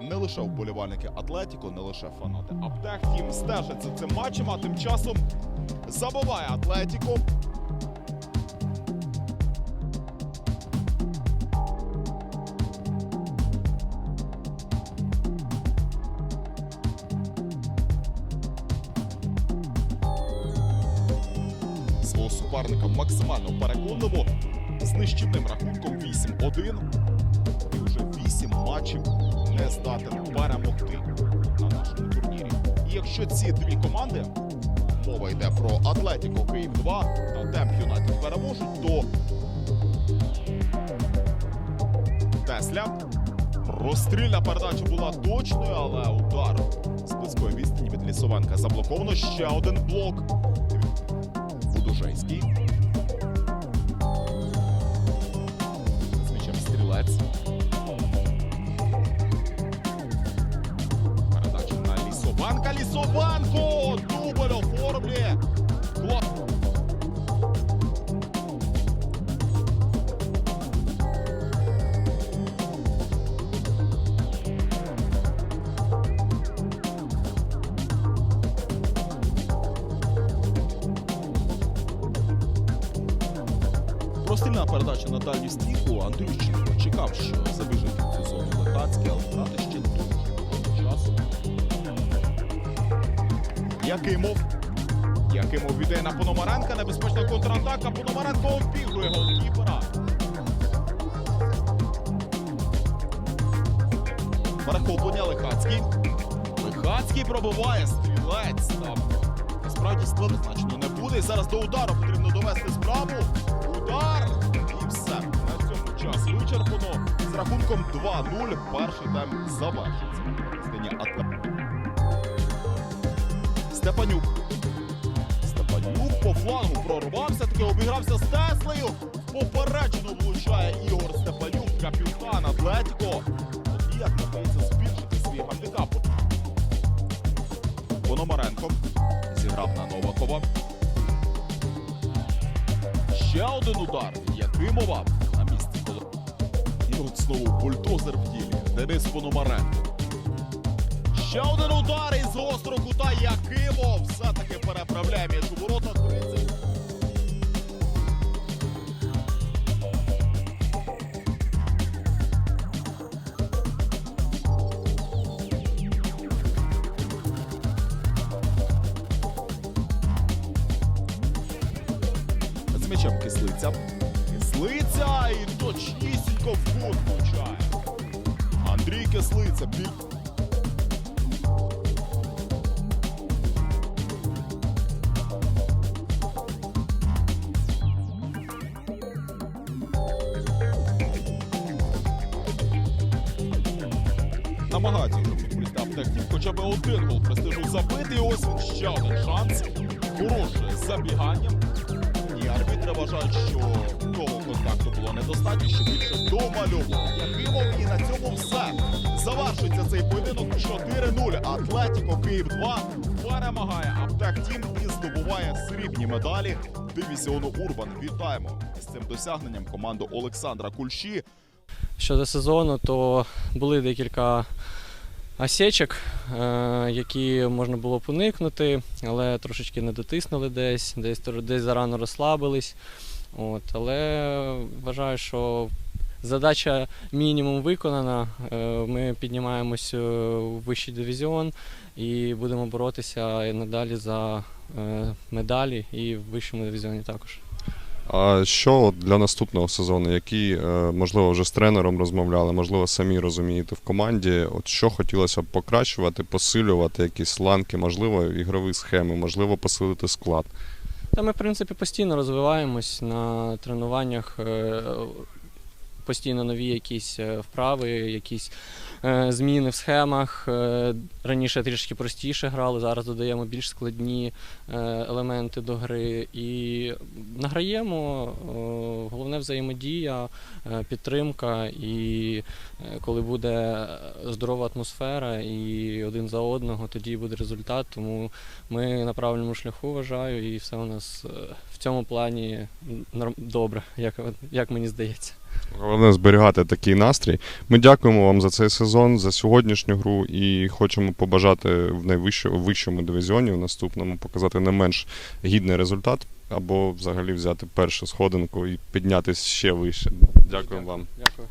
Не лише вболівальники Атлетіко, не лише фанати Аптек. Тім стежать за цим матчем, а тим часом забуває Атлетіко. Свого суперника максимально переконливо з нищівним рахунком 8-1 і вже 8 матчів не здатен перемогти на нашому турнірі. І якщо ці дві команди, мова йде про Атлетіко Київ 2 та Темп Юнайтед переможуть, то Тесля. Розстрільна передача була точною, але удар з близької відстані від Лісовенка заблоковано. Ще один блок. Будужейський. Лісованко! Дубль оформлює. Прострільна передача на дальню стійку. Андрющенко чекав, що забіжить Якимов. Якимов віддає на Пономаренка. Небезпечна контратака. Пономаренко обігрує голкіпера. Перехоплення Лехацький. Лехацький пробиває стрілець. Там насправді складно значно не буде. Зараз до удару потрібно довести справу. Удар! І все. На цьому час вичерпано. З рахунком 2-0. Перший тайм завершиться. Степанюк. Степанюк по флангу прорвався, таки обігрався з Теслею. Попереджено влучає Ігор Степанюк, капітан Атлетіко. Як намагається збільшити свій гандикап. Пономаренко зіграв на Новакова. Ще один удар. Якимова на місці. І от знову бульдозер в ділі. Денис Пономаренко. Ще один удар із гострого кута Якимов. Все-таки переправляє м'яч у ворота 30. З м'ячем кислиця. Кислиця і точнісінько в кут влучає. Андрій Кислиця. Біль... Вже футболісти Аптектів хоча б один гол престижу забити. І ось ще один шанс. Хороше забіганням. І арбітри вважають, що того контакту було недостатньо, що більше домальовував Якимов. І на цьому все. Завершується цей поєдинок 4-0. Атлетіко Київ 2 перемагає Аптек Тім і здобуває срібні медалі дивізіону Урбан. Вітаємо з цим досягненням команду Олександра Кульші. Щодо сезону, то були декілька осечок, е, які можна було б уникнути, але трошечки не дотиснули десь, десь, десь зарано розслабились. От, але вважаю, що задача мінімум виконана. Е, Ми піднімаємось е, у вищий дивізіон і будемо боротися надалі за медалі і в вищому дивізіоні також. А що для наступного сезону? Які, е, можливо, вже з тренером розмовляли, можливо, самі розумієте в команді, от що хотілося б покращувати, посилювати якісь ланки, можливо, ігрові схеми, можливо, посилити склад. Та ми, в принципі, постійно розвиваємось на тренуваннях. Постійно нові якісь е, вправи, якісь е, зміни в схемах. Е, Раніше трішки простіше грали, зараз додаємо більш складні елементи до гри і награємо. Головне взаємодія, підтримка. І коли буде здорова атмосфера і один за одного, тоді буде результат. Тому ми на правильному шляху вважаю, і все у нас в цьому плані добре, як, як мені здається. Головне зберігати такий настрій. Ми дякуємо вам за цей сезон, за сьогоднішню гру і хочемо побажати в найвищому вищому дивізіоні в наступному показати не менш гідний результат або взагалі взяти першу сходинку і піднятися ще вище. Дякуємо вам. Дякую.